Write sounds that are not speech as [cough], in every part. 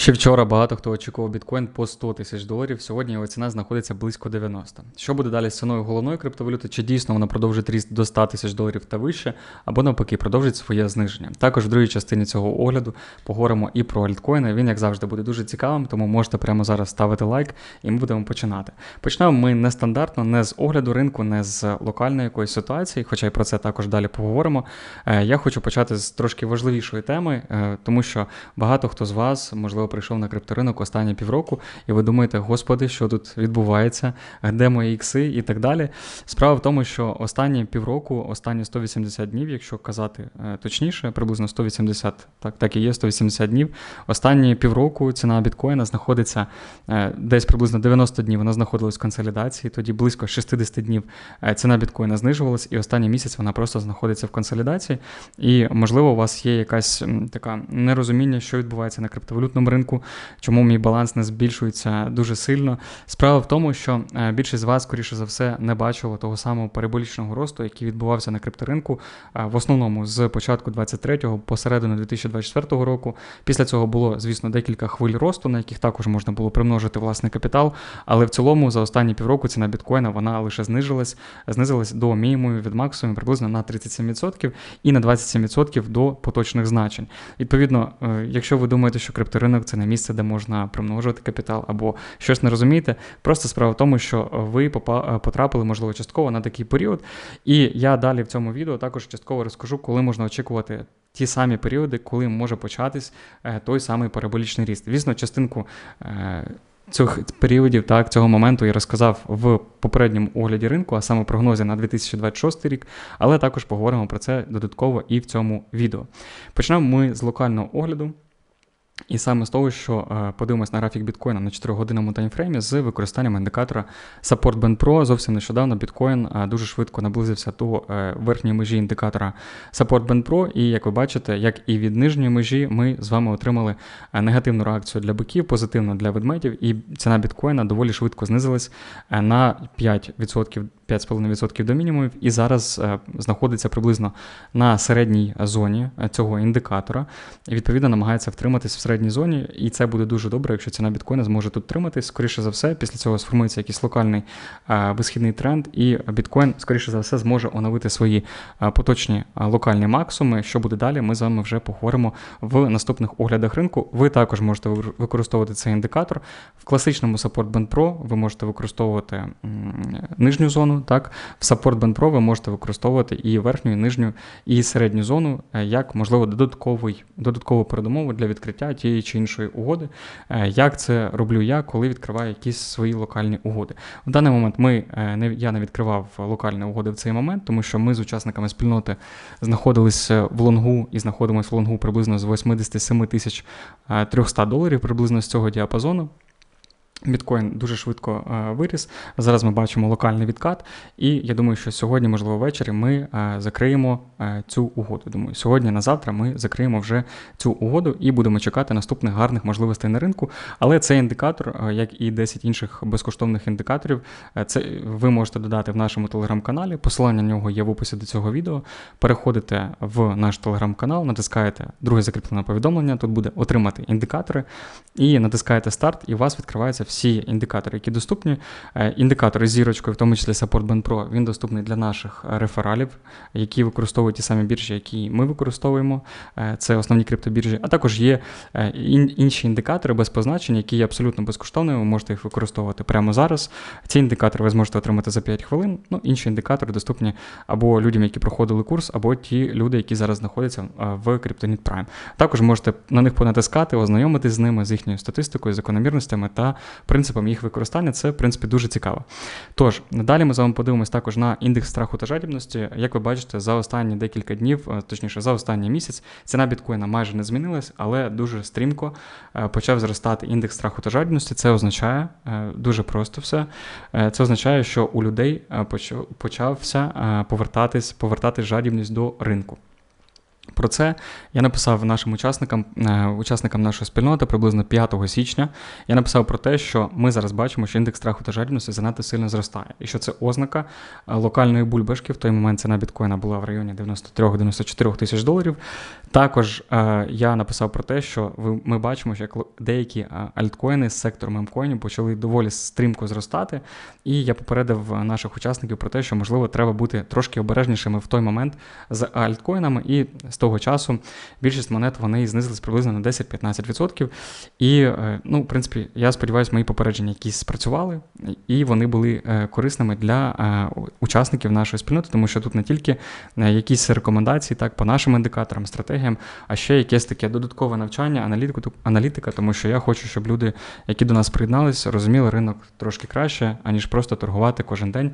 Ще вчора багато хто очікував біткоін по 100 тисяч доларів. Сьогодні його ціна знаходиться близько 90. Що буде далі з ціною головної криптовалюти? Чи дійсно вона продовжить ріст до 100 тисяч доларів та вище, або навпаки продовжить своє зниження? Також в другій частині цього огляду поговоримо і про альткоїни. Він, як завжди, буде дуже цікавим, тому можете прямо зараз ставити лайк, і ми будемо починати. Почнемо ми нестандартно, не з огляду ринку, не з локальної якоїсь ситуації, хоча й про це також далі поговоримо. Е, Я хочу почати з трошки важливішої теми, е, тому що багато хто з вас, можливо, прийшов на крипторинок останні півроку, і ви думаєте, господи, що тут відбувається, де мої ікси і так далі. Справа в тому, що останні півроку, останні 180 днів, якщо казати е, точніше, приблизно 180, так, так і є, 180 днів. Останні півроку ціна біткоїна знаходиться е, десь приблизно 90 днів. Вона знаходилась в консолідації, тоді близько 60 днів е, ціна біткоїна знижувалась, і останній місяць вона просто знаходиться в консолідації. І, можливо, у вас є якась така нерозуміння, що відбувається на криптовалютному ринку, чому мій баланс не збільшується дуже сильно. Справа в тому, що е, більшість з вас, скоріше за все, не бачило того самого переболічного росту, який відбувався на крипторинку е, в основному з початку 23-го по середину 2024 року. Після цього було, звісно, декілька хвиль росту, на яких також можна було примножити власний капітал. Але в цілому за останні півроку ціна біткоїна вона лише знизилась, знизилась до мінімумів від максимуму приблизно на 37% і на 27% до поточних значень. Відповідно, е, якщо ви думаєте, що крипторинок це не місце, де можна примножувати капітал або щось не розумієте, просто справа в тому, що ви е, потрапили, можливо, частково на такий період. І я далі в цьому відео також частково розкажу, коли можна очікувати. Ті самі періоди, коли може початись е, той самий параболічний ріст. Звісно, частинку е, цих періодів, так, цього моменту я розказав в попередньому огляді ринку, а саме прогнозі на 2026 рік, але також поговоримо про це додатково і в цьому відео. Почнемо ми з локального огляду. І саме з того, що е, подивимось на графік біткоїна на 4-годинному таймфреймі з використанням індикатора Support Band Pro. Зовсім нещодавно біткоін е, дуже швидко наблизився до е, верхньої межі індикатора Support Band Pro. І як ви бачите, як і від нижньої межі, ми з вами отримали негативну реакцію для биків, позитивну для ведмедів, і ціна біткоїна доволі швидко знизилась на 5%. 5,5% до мінімумів, і зараз е, знаходиться приблизно на середній зоні е, цього індикатора. І відповідно намагається втриматись в середній зоні, і це буде дуже добре, якщо ціна біткоїна зможе тут триматись. Скоріше за все, після цього сформується якийсь локальний е, висхідний тренд, і біткоін, скоріше за все, зможе оновити свої поточні локальні максимуми. Що буде далі, ми з вами вже поговоримо в наступних оглядах ринку. Ви також можете використовувати цей індикатор. В класичному Support Band Pro ви можете використовувати нижню зону. Так, в Band Pro ви можете використовувати і верхню, і нижню, і середню зону е, як можливо додатковий додаткову передумову для відкриття тієї чи іншої угоди. Е, Як це роблю я, коли відкриваю якісь свої локальні угоди? В даний момент ми е, не я не відкривав локальні угоди в цей момент, тому що ми з учасниками спільноти знаходилися в лонгу і знаходимося в лонгу приблизно з 87 тисяч е, 300 доларів, приблизно з цього діапазону. Біткоін дуже швидко е, виріс. Зараз ми бачимо локальний відкат, і я думаю, що сьогодні, можливо, ввечері ми е, закриємо е, цю угоду. Думаю, сьогодні на завтра ми закриємо вже цю угоду і будемо чекати наступних гарних можливостей на ринку. Але цей індикатор, як і 10 інших безкоштовних індикаторів, це ви можете додати в нашому телеграм-каналі. Посилання на нього є в описі до цього відео. Переходите в наш телеграм-канал, натискаєте друге закріплене повідомлення. Тут буде отримати індикатори, і натискаєте старт, і у вас відкриваються всі індикатори, які доступні. Е, Індикатори з зірочкою, в тому числі Support Band Pro, він доступний для наших е, рефералів, які використовують ті самі біржі, які ми використовуємо. Е, Це основні криптобіржі. А також є інші індикатори без позначень, які є абсолютно безкоштовними. Ви можете їх використовувати прямо зараз. Ці індикатори ви зможете отримати за 5 хвилин. Ну, інші індикатори доступні або людям, які проходили курс, або ті люди, які зараз знаходяться в Kryptonit Prime. Також можете на них понатискати, ознайомитись з ними, з їхньою статистикою, закономірностями та принципом їх використання. Це, в принципі, дуже цікаво. Тож, далі ми з вами подивимось також на індекс страху та жадібності. Як ви бачите, за останні декілька днів, е, точніше, за останній місяць, ціна біткоїна майже не змінилась, але дуже стрімко е, почав зростати індекс страху та жадібності. Це означає е, дуже просто все. Це означає, що у людей почався повертатись, повертатись жадібність до ринку. Про це я написав нашим учасникам, е, учасникам нашої спільноти приблизно 5 січня. Я написав про те, що ми зараз бачимо, що індекс страху та жадібності занадто сильно зростає, і що це ознака е, локальної бульбашки. В той момент ціна біткоїна була в районі 93-94 тисяч доларів. Також е, я написав про те, що ми бачимо, що як деякі альткоїни з сектору мемкоїнів почали доволі стрімко зростати. І я попередив наших учасників про те, що можливо треба бути трошки обережнішими в той момент з альткоїнами. І з того часу більшість монет вони знизились приблизно на 10-15%. І, е, ну, в принципі, я сподіваюся, мої попередження якісь спрацювали, і вони були е, корисними для е, учасників нашої спільноти, тому що тут не тільки якісь рекомендації так, по нашим індикаторам, стратегіям, а ще якесь таке додаткове навчання, аналітику, аналітика, тому що я хочу, щоб люди, які до нас приєдналися, розуміли ринок трошки краще, аніж просто торгувати кожен день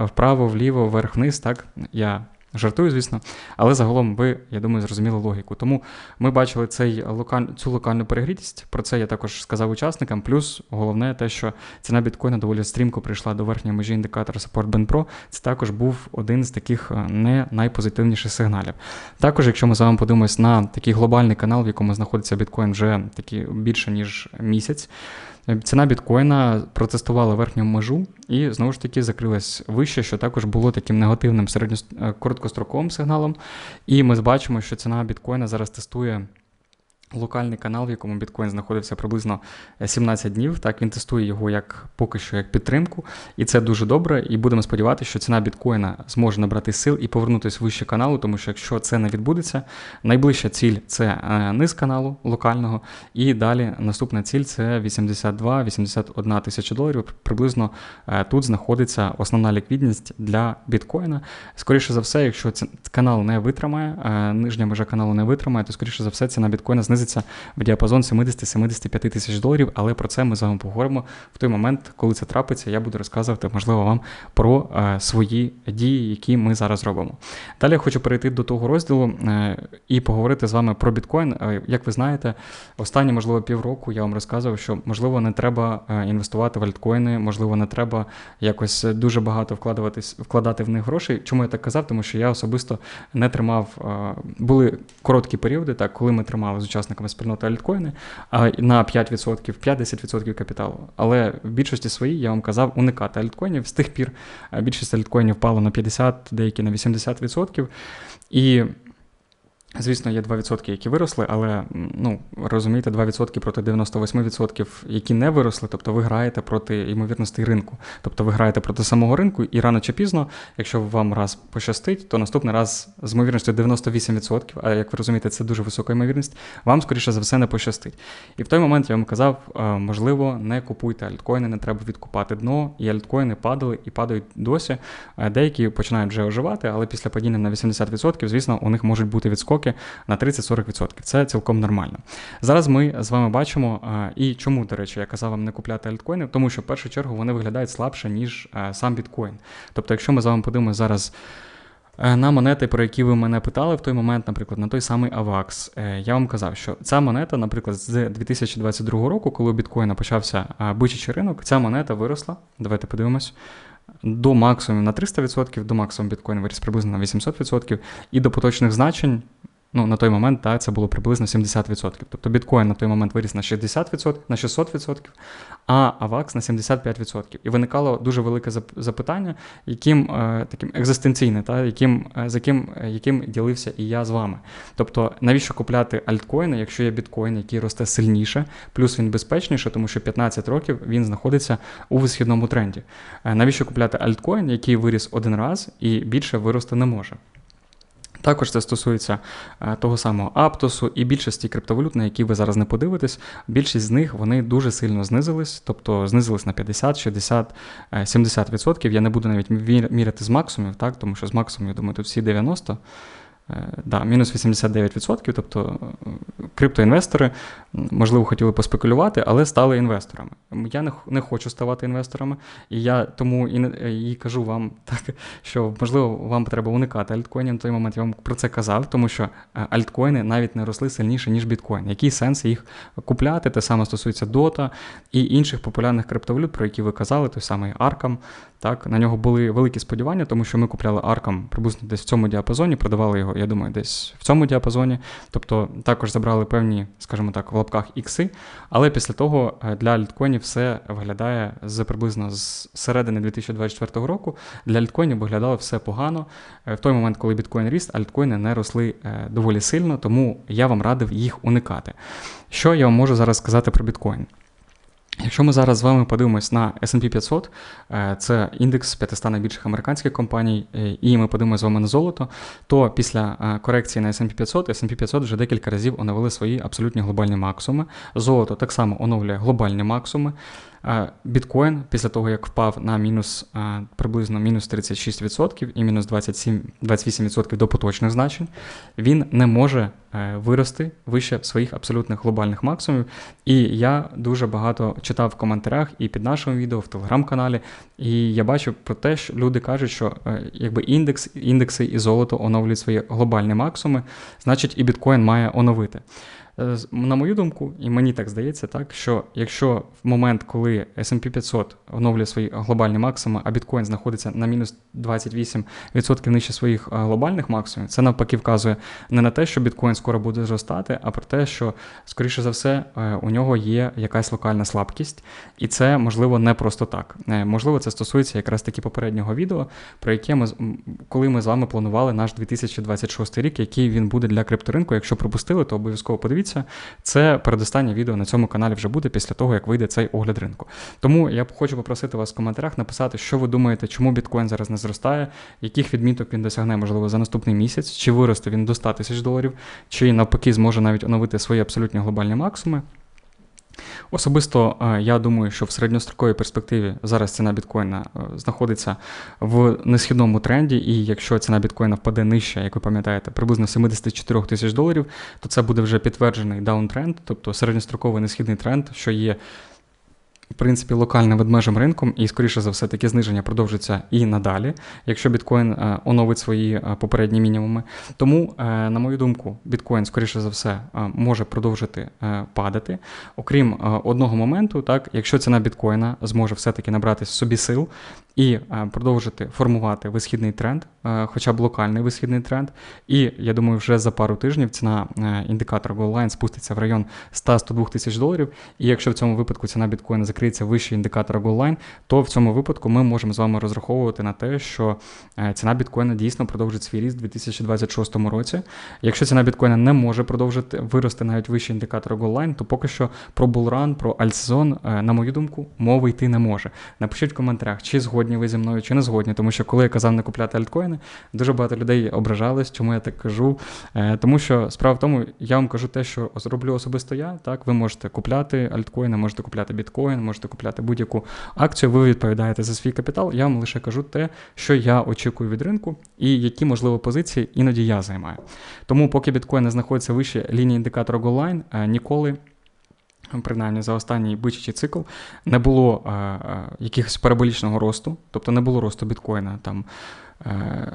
вправо, вліво, вверх-вниз. Так, я Жартую, звісно, але загалом ви, я думаю, зрозуміли логіку. Тому ми бачили цей локаль... цю локальну перегрітість. Про це я також сказав учасникам. Плюс головне те, що ціна біткоїна доволі стрімко прийшла до верхньої межі індикатора Support Band Pro. Це також був один з таких е, не найпозитивніших сигналів. Також, якщо ми з вами подивимось на такий глобальний канал, в якому знаходиться біткоін вже такі більше ніж місяць. Ціна біткоїна протестувала верхню межу і знову ж таки закрилась вище, що також було таким негативним середньо е, короткостроковим сигналом. І ми бачимо, що ціна біткоїна зараз тестує локальний канал, в якому біткоін знаходився приблизно 17 днів. Так, він тестує його як поки що як підтримку, і це дуже добре. І будемо сподіватися, що ціна біткоїна зможе набрати сил і повернутися вище каналу, тому що якщо це не відбудеться, найближча ціль це е, низ каналу локального, і далі наступна ціль це 82-81 тисяча доларів. Приблизно е, тут знаходиться основна ліквідність для біткоїна. Скоріше за все, якщо канал не витримає, е, нижня межа каналу не витримає, то скоріше за все ціна біткоїна знизиться знизиться в діапазон 70-75 тисяч доларів, але про це ми з вами поговоримо в той момент, коли це трапиться. Я буду розказувати, можливо, вам про е, свої дії, які ми зараз робимо. Далі я хочу перейти до того розділу е, і поговорити з вами про біткоін. Е, як ви знаєте, останні, можливо, півроку я вам розказував, що можливо не треба інвестувати в альткоїни, можливо, не треба якось дуже багато вкладуватись, вкладати в них грошей. Чому я так казав? Тому що я особисто не тримав, були короткі періоди, так, коли ми тримали з учасниками спільноти альткоїни на 5%, 5-10% капіталу. Але в більшості своїй я вам казав уникати альткоїнів. З тих пір е, більшість альткоїнів впала на 50, деякі на 80%. І Звісно, є 2%, які виросли, але ну розумієте, 2% проти 98%, які не виросли, тобто ви граєте проти ймовірностей ринку. Тобто ви граєте проти самого ринку, і рано чи пізно, якщо вам раз пощастить, то наступний раз з ймовірністю 98%, а як ви розумієте, це дуже висока ймовірність, вам, скоріше за все, не пощастить. І в той момент я вам казав, можливо, не купуйте альткоїни, не треба відкупати дно, і альткоїни падали і падають досі. Деякі починають вже оживати, але після падіння на 80%, звісно, у них можуть бути відскоки відсотки на 30-40%. Це цілком нормально. Зараз ми з вами бачимо, і чому, до речі, я казав вам не купляти альткоїни, тому що в першу чергу вони виглядають слабше, ніж сам біткоін. Тобто, якщо ми з вами подивимося зараз. Е, на монети, про які ви мене питали в той момент, наприклад, на той самий е, я вам казав, що ця монета, наприклад, з 2022 року, коли у біткоїна почався бичачий ринок, ця монета виросла. Давайте подивимось. До максимуму на 300%, до максимуму біткоін виріс приблизно на 800%, і до поточних значень ну, на той момент так, це було приблизно 70%. Тобто біткоін на той момент виріс на 60%, на 600%, а AVAX на 75%. І виникало дуже велике запитання, яким е, таким екзистенційне, та, яким, е, з яким е, яким ділився і я з вами. Тобто, навіщо купляти альткоїни, якщо є біткоін, який росте сильніше, плюс він безпечніше, тому що 15 років він знаходиться у висхідному тренді. Навіщо купляти альткоін, який виріс один раз і більше вирости не може? Також це стосується е, того самого Аптосу і більшості криптовалют, на які ви зараз не подивитесь. Більшість з них вони дуже сильно знизились, тобто знизились на 50, 60, 70%. Я не буду навіть міряти з максимумів, так, тому що з максимумів, думаю, тут всі 90%. Е, да, мінус 89%, тобто е, криптоінвестори, можливо, хотіли поспекулювати, але стали інвесторами. Я не хочу ставати інвесторами, і я тому і, і кажу вам [laughs] так, що можливо вам треба уникати альткоїнів. На той момент я вам про це казав, тому що е, альткоїни навіть не росли сильніше, ніж біткоін. Який сенс їх купляти? Те саме стосується Дота і інших популярних криптовалют, про які ви казали, той самий Arkham. Так, На нього були великі сподівання, тому що ми купляли Arkham приблизно десь в цьому діапазоні, продавали його я думаю, десь в цьому діапазоні. Тобто також забрали певні, скажімо так, в лапках ікси. Але після того е, для альткоїнів все виглядає з приблизно з середини 2024 року. Для альткоїнів виглядало все погано. Е, в той момент, коли біткоін ріс, альткоїни не росли е, доволі сильно, тому я вам радив їх уникати. Що я вам можу зараз сказати про біткоін? Якщо ми зараз з вами подивимось на S&P 500, е, це індекс 500 найбільших американських компаній, е, і ми подивимося з вами на золото, то після е, корекції на S&P 500, S&P 500 вже декілька разів оновили свої абсолютні глобальні максимуми. Золото так само оновлює глобальні максимуми. Біткоін після того, як впав на мінус приблизно мінус 36% і мінус 27, 28% до поточних значень, він не може е, вирости вище своїх абсолютних глобальних максимумів. І я дуже багато читав в коментарях і під нашим відео, в телеграм-каналі. І я бачу про те, що люди кажуть, що е, якби індекс, індекси і золото оновлюють свої глобальні максимуми, значить і біткоін має оновити. Е, на мою думку, і мені так здається, так що якщо в момент, коли SP 500 оновлює свої глобальні максимуми, а біткоін знаходиться на мінус 28% нижче своїх е, глобальних максимумів, це навпаки вказує не на те, що біткоін скоро буде зростати, а про те, що, скоріше за все, е, у нього є якась локальна слабкість, і це можливо не просто так. Можливо, це стосується якраз таки попереднього відео, про яке ми коли ми з вами планували наш 2026 рік, який він буде для крипторинку. Якщо пропустили, то обов'язково подивіться подивіться. Це передостання відео на цьому каналі вже буде після того, як вийде цей огляд ринку. Тому я хочу попросити вас в коментарях написати, що ви думаєте, чому біткоін зараз не зростає, яких відміток він досягне, можливо, за наступний місяць, чи виросте він до 100 тисяч доларів, чи навпаки зможе навіть оновити свої абсолютні глобальні максимуми. Особисто е, я думаю, що в середньостроковій перспективі зараз ціна біткоїна е, знаходиться в несхідному тренді, і якщо ціна біткоїна впаде нижче, як ви пам'ятаєте, приблизно 74 тисяч доларів, то це буде вже підтверджений даунтренд, тобто середньостроковий несхідний тренд, що є в принципі, локальним ведмежим ринком, і, скоріше за все, таке зниження продовжиться і надалі, якщо біткоін е, оновить свої е, попередні мінімуми. Тому, е, на мою думку, біткоін, скоріше за все, може продовжити падати. Окрім одного моменту, так, якщо ціна біткоїна зможе все-таки набрати собі сил і продовжити формувати висхідний тренд, хоча б локальний висхідний тренд. І я думаю, вже за пару тижнів ціна індикатора GoLine спуститься в район 100-102 тисяч доларів. І якщо в цьому випадку ціна біткоїна закриється вище індикатора GoLine, то в цьому випадку ми можемо з вами розраховувати на те, що е, ціна біткоїна дійсно продовжить свій ріст у 2026 році. Якщо ціна біткоїна не може продовжити вирости навіть вище індикатора GoLine, то поки що про булран, про альтсезон, на мою думку, мови йти не може. Напишіть в коментарях, чи згодні ви зі мною, чи не згодні, тому що коли я казав не купляти альткоїни, дуже багато людей ображались, чому я так кажу. Е, тому що справа в тому, я вам кажу те, що зроблю особисто я. Так, ви можете купляти альткоїни, можете купляти біткоін можете купляти будь-яку акцію, ви відповідаєте за свій капітал. Я вам лише кажу те, що я очікую від ринку і які, можливо, позиції іноді я займаю. Тому, поки біткоін не знаходиться вище лінії індикатора GoLine, е, ніколи. Принаймні за останній бичачий цикл не було е, е, якихось параболічного росту, тобто не було росту біткоїна там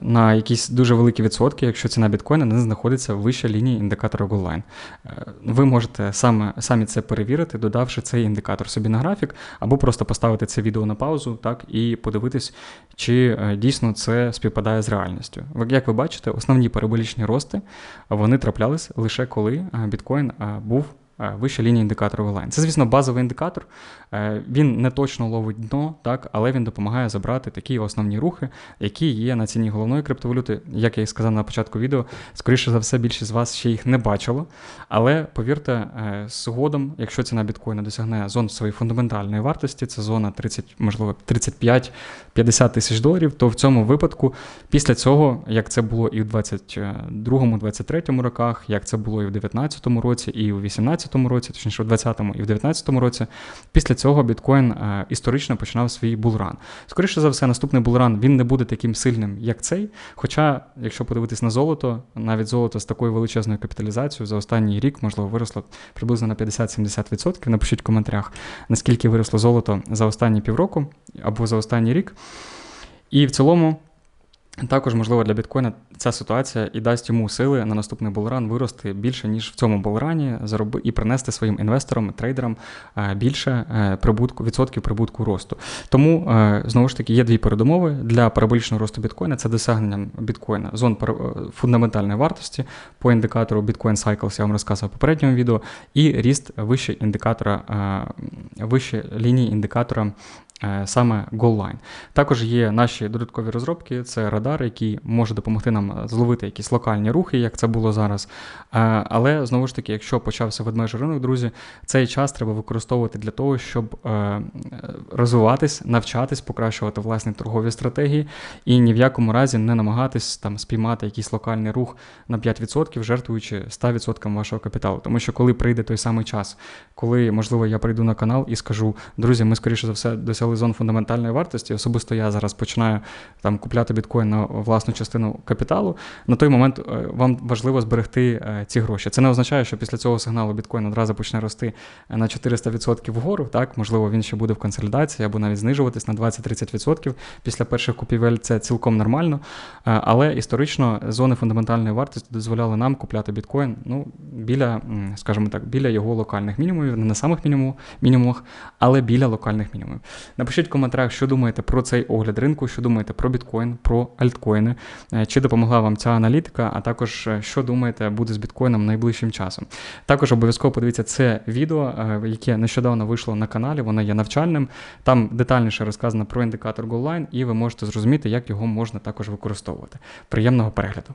на якісь дуже великі відсотки, якщо ціна біткоїна не знаходиться вище лінії індикатора GoLine. Е, ви можете саме, самі це перевірити, додавши цей індикатор собі на графік, або просто поставити це відео на паузу так, і подивитись, чи е, дійсно це співпадає з реальністю. Як ви бачите, основні параболічні рости вони траплялись лише коли біткоін був Е, вища лінія індикатора Line. Це, звісно, базовий індикатор. Е, він не точно ловить дно, так, але він допомагає забрати такі основні рухи, які є на ціні головної криптовалюти. Як я і сказав на початку відео, скоріше за все, більшість з вас ще їх не бачило. Але повірте, е, згодом, якщо ціна біткоїна досягне зон своєї фундаментальної вартості, це зона 30, можливо, 35-50 тисяч доларів, то в цьому випадку, після цього, як це було і в 22-23 роках, як це було і в 2019 році, і 2018 2020 році, точніше у 2020 і в 2019 році. Після цього біткоін е, історично починав свій булран. Скоріше за все, наступний булран він не буде таким сильним, як цей. Хоча, якщо подивитись на золото, навіть золото з такою величезною капіталізацією за останній рік, можливо, виросло приблизно на 50-70%. Напишіть в коментарях, наскільки виросло золото за останні півроку або за останній рік. І в цілому. Також, можливо, для біткоїна ця ситуація і дасть йому сили на наступний булран вирости більше, ніж в цьому булрані, зароби і принести своїм інвесторам, трейдерам е, більше е, прибутку, відсотків прибутку росту. Тому е, знову ж таки є дві передумови для параболічного росту біткоїна. Це досягнення біткоїна зон фундаментальної вартості по індикатору Bitcoin Cycles, я вам розказував в попередньому відео, і ріст вище індикатора, вище лінії індикатора. Е, Саме GoalLine. Також є наші додаткові розробки, це радар, який може допомогти нам е, зловити якісь локальні рухи, як це було зараз. Е, Але знову ж таки, якщо почався ведмежий ринок, друзі, цей час треба використовувати для того, щоб розвиватись, навчатись, покращувати власні торгові стратегії і ні в якому разі не намагатись там спіймати якийсь локальний рух на 5%, жертвуючи 100% вашого капіталу. Тому що коли прийде той самий час, коли, можливо, я прийду на канал і скажу, друзі, ми скоріше за все досягли зон фундаментальної вартості. Особисто я зараз починаю там купляти біткоін на власну частину капіталу. На той момент е, вам важливо зберегти е, ці гроші. Це не означає, що після цього сигналу біткоін одразу почне рости е, на 400% вгору. Так, можливо, він ще буде в консолідації або навіть знижуватись на 20-30% після перших купівель. Це цілком нормально. Але історично зони фундаментальної вартості дозволяли нам купляти біткоін ну, біля, скажімо так, біля його локальних мінімумів, не на самих мінімумах, але біля локальних мінімумів. Напишіть в коментарях, що думаєте про цей огляд ринку, що думаєте про біткоін, про альткоїни, е, чи допомогла вам ця аналітика, а також е, що думаєте буде з біткоїном найближчим часом. Також обов'язково подивіться це відео, е, яке нещодавно вийшло на каналі, воно є навчальним. Там детальніше розказано про індикатор GoalLine, і ви можете зрозуміти, як його можна також використовувати. Приємного перегляду!